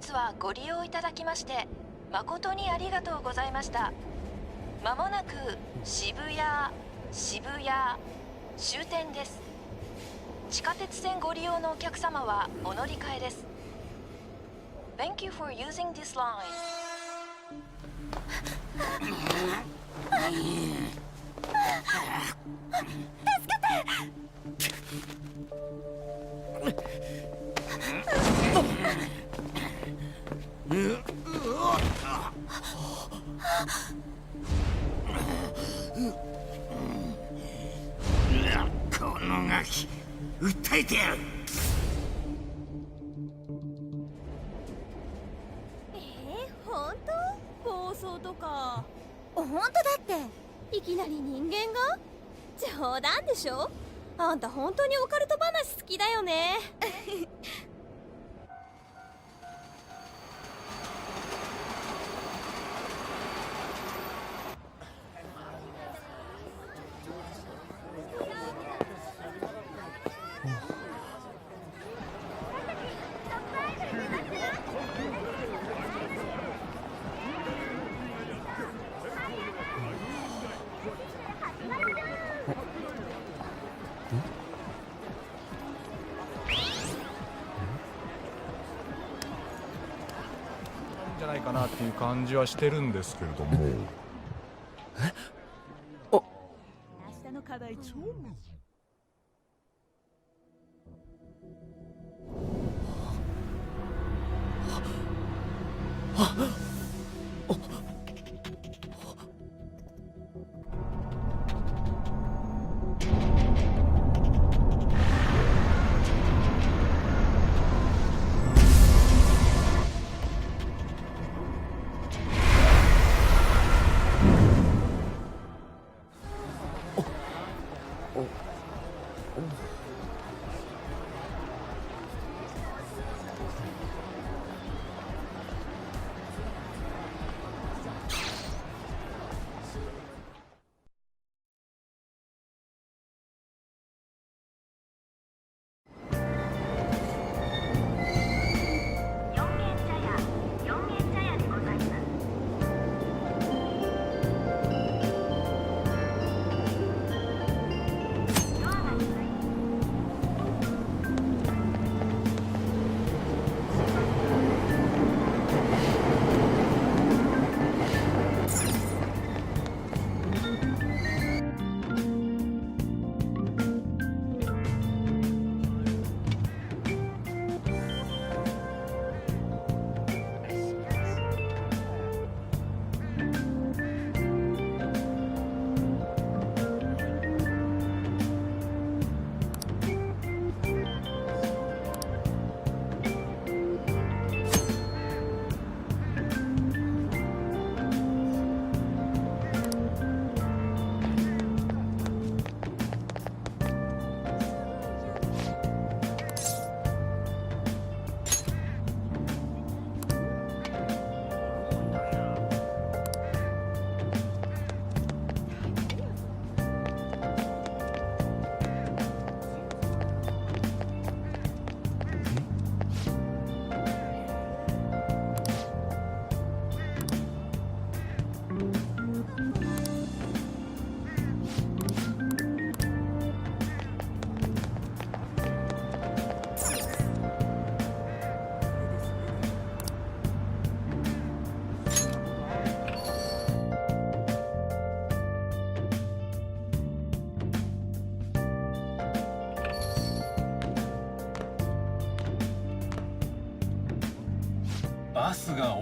日はご利用いただきまして誠にありがとうございました。まもなく渋谷渋谷終点です。地下鉄線ご利用のお客様はお乗り換えです。Thank you for using this line. こ訴えてやる。えー、本当？暴走とか。本当だって。いきなり人間が？冗談でしょ？あんた本当にオカルト話好きだよね かなっていう感じはしてるんですけれども。え？あ。明日の課題超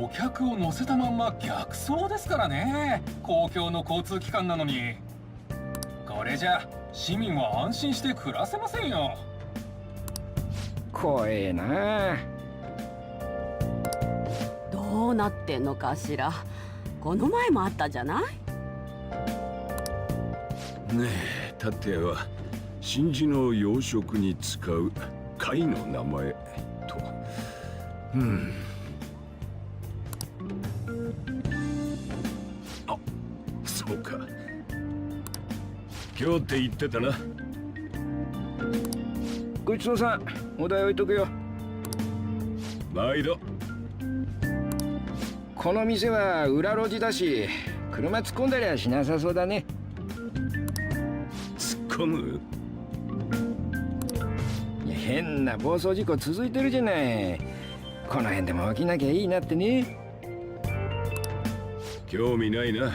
お客を乗せたまんま逆走ですからね。公共の交通機関なのに。これじゃ市民は安心して暮らせませんよ。怖えな。どうなってんのかしら。この前もあったじゃない？ねえ達也は真珠の養殖に使う貝の名前と。うん今日って言ってたな。ごちそうさんお題置いとくよ。毎度。この店は裏路地だし車突っ込んだりはしなさそうだね。突っ込む？いや変な暴走事故続いてるじゃない。この辺でも起きなきゃいいなってね。興味ないな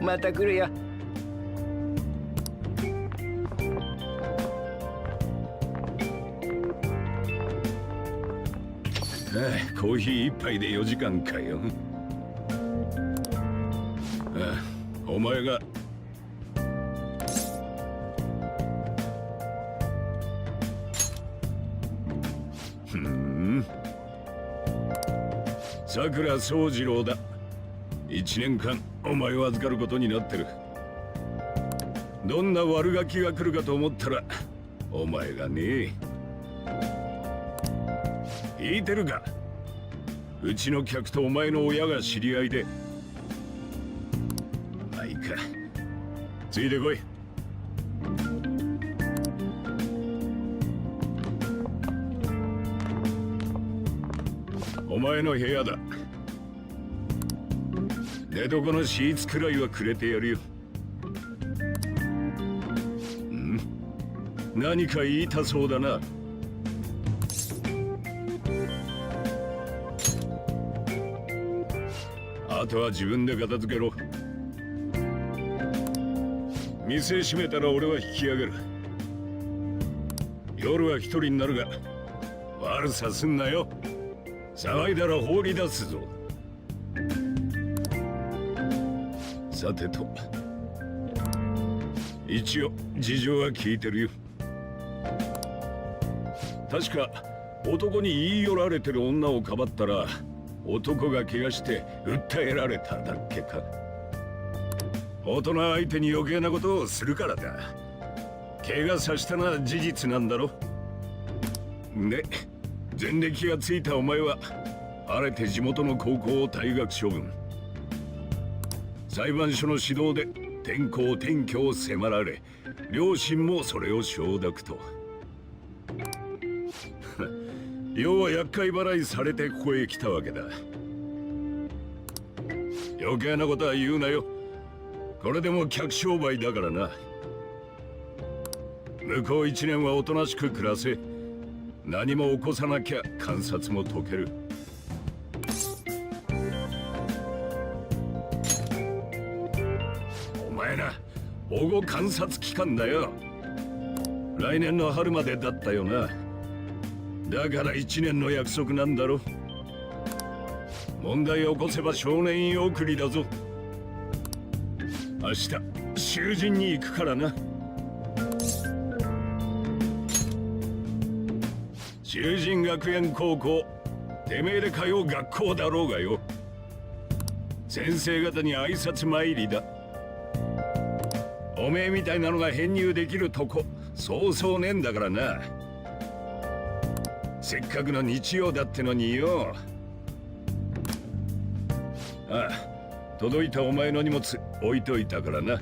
また来るよ。あコーヒー一杯で4時間かよ。ああお前が。ふん。さくら宗次郎だ。一年間お前を預かることになってる。どんな悪ガキが来るかと思ったらお前がね聞いてるか？うちの客とお前の親が知り合いで。まあいいか。ついてこい。お前の部屋だ。寝床のシーツくらいはくれてやるよ。ん？何か言いたそうだな。あとは自分で片付けろ。店閉めたら俺は引き上げる。夜は一人になるが悪さすんなよ。騒いだら放り出すぞ。さてと。一応事情は聞いてるよ。確か男に言い寄られてる女をかばったら男が怪我して訴えられただっけか。大人相手に余計なことをするからだ。怪我させたのは事実なんだろ。で前歴がついたお前は晴れて地元の高校を退学処分。裁判所の指導で転校転居を迫られ両親もそれを承諾と。要は厄介払いされてここへ来たわけだ。余計なことは言うなよ。これでも客商売だからな。向こう一年はおとなしく暮らせ何も起こさなきゃ観察も解ける。前な。保護観察期間だよ。来年の春までだったよな。だから一年の約束なんだろ。問題を起こせば少年院送りだぞ。明日囚人に行くからな。囚人学園高校てめえで通う学校だろうがよ。先生方に挨拶参りだ。おめえみたいなのが編入できるとこそうそうねえんだからな。せっかくの日曜だってのによ。ああ届いたお前の荷物置いといたからな。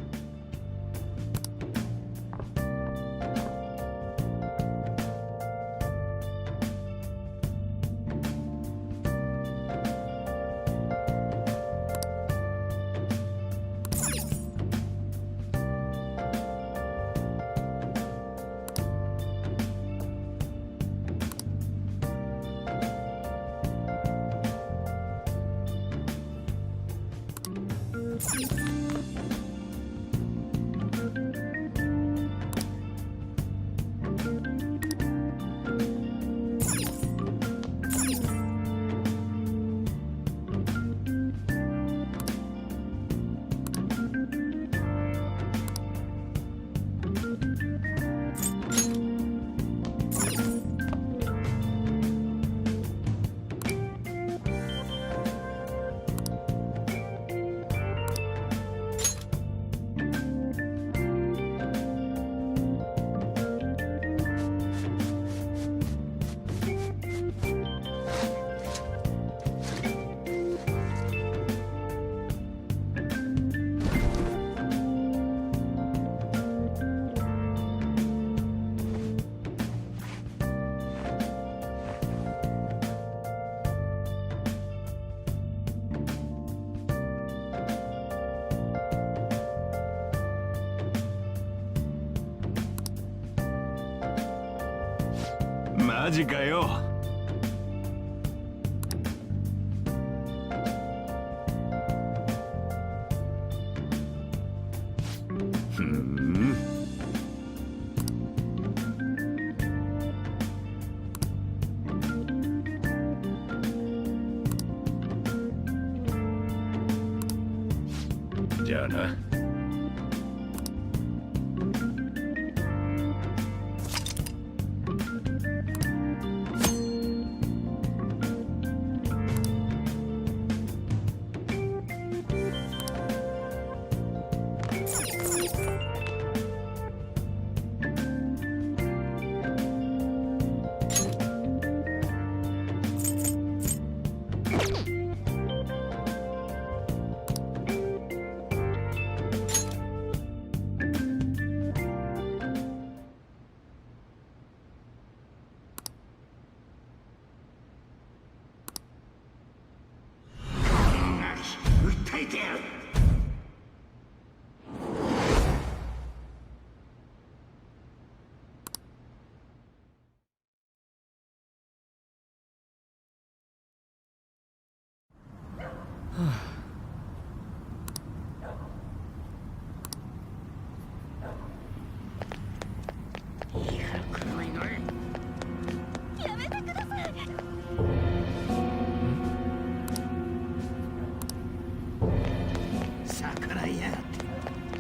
マジかよ。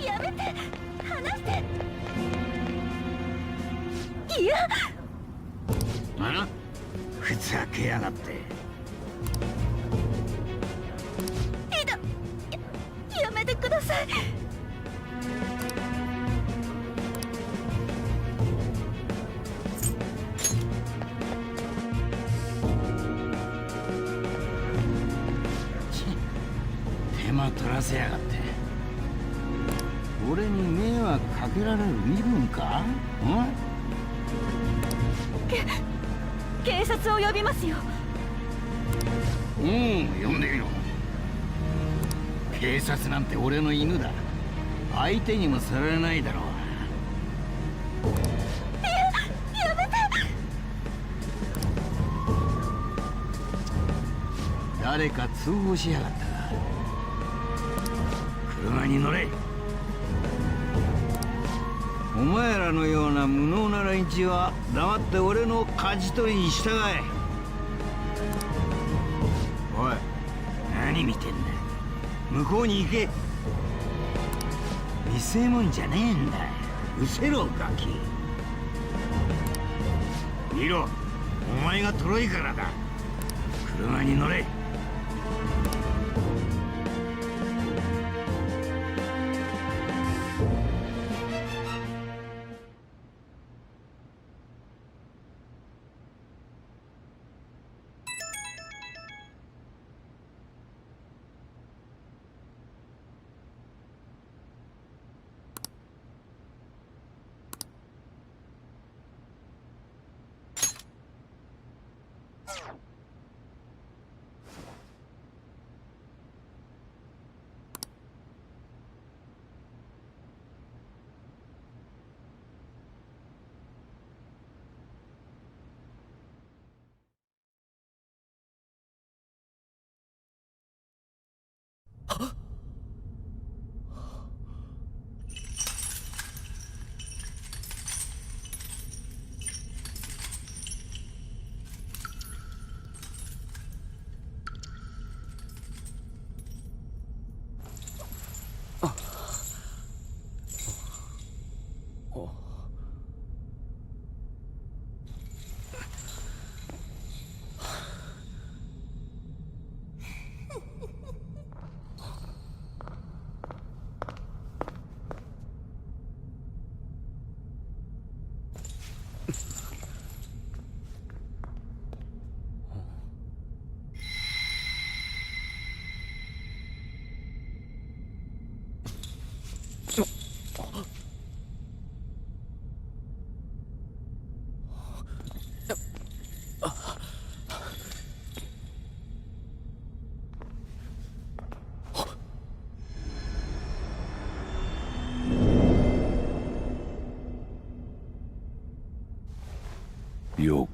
やめて離していやあふざけやがっていだややめてください。手間取らせやがってけられる身分か？ん警察を呼びますよ。うん呼んでみろ。警察なんて俺の犬だ。相手にもされないだろう。やめて。誰か通報しやがったか車に乗れお前らのような無能な連中は黙って俺の舵取りに従え。おい何見てんだ向こうに行け。見せ物じゃねえんだうせろガキ。見ろ。お前がトロいからだ。車に乗れ。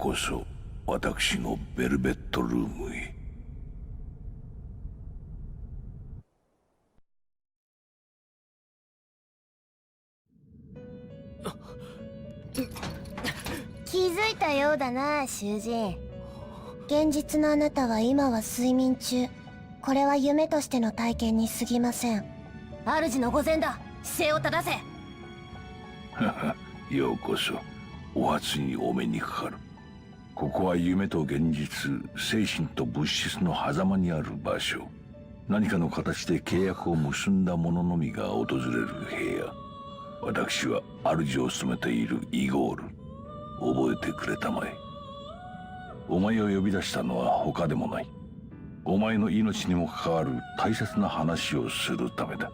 こそ私のベルベットルームへ。気づいたようだな囚人。現実のあなたは今は睡眠中。これは夢としての体験に過ぎません。主の御前だ。姿勢を正せ。ようこそ。お初にお目にかかるここは夢と現実精神と物質の狭間にある場所。何かの形で契約を結んだ者のみが訪れる部屋。私は主を務めているイゴール。覚えてくれたまえ。お前を呼び出したのは他でもない。お前の命にも関わる大切な話をするためだ。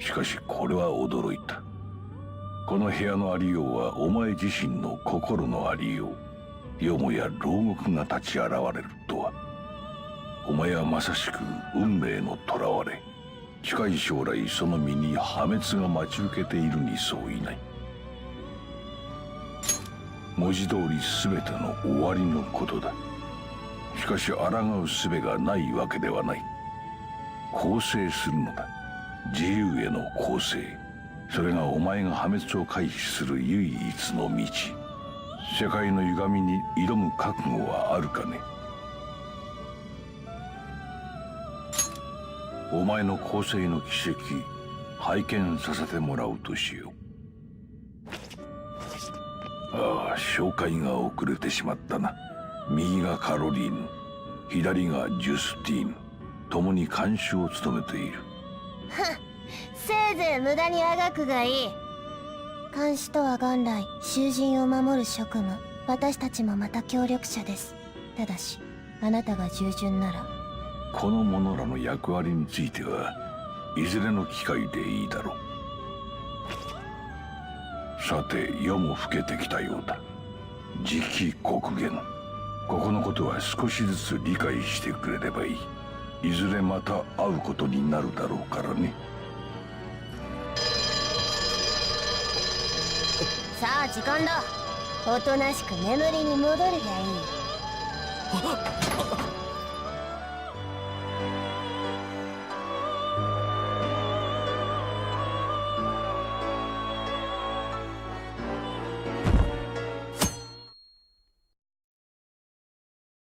しかしこれは驚いた。この部屋のありようはお前自身の心のありよう。よもや牢獄が立ち現れるとは。お前はまさしく運命の囚われ。近い将来その身に破滅が待ち受けているに相違ない。文字通り全ての終わりのことだ。しかし抗う術がないわけではない。構成するのだ。自由への構成。それがお前が破滅を回避する唯一の道。世界の歪みに挑む覚悟はあるかね？お前の構成の奇跡拝見させてもらうとしよう。ああ紹介が遅れてしまったな。右がカロリーヌ。左がジュスティーヌ。共に監修を務めている。せいぜい無駄にあがくがいい。監視とは元来囚人を守る職務。私たちもまた協力者です。ただしあなたが従順なら。この者らの役割についてはいずれの機会でいいだろう。さて夜も更けてきたようだ。次期国言ここのことは少しずつ理解してくれればいい。いずれまた会うことになるだろうからねさあ時間だ。おとなしく眠りに戻るがいい。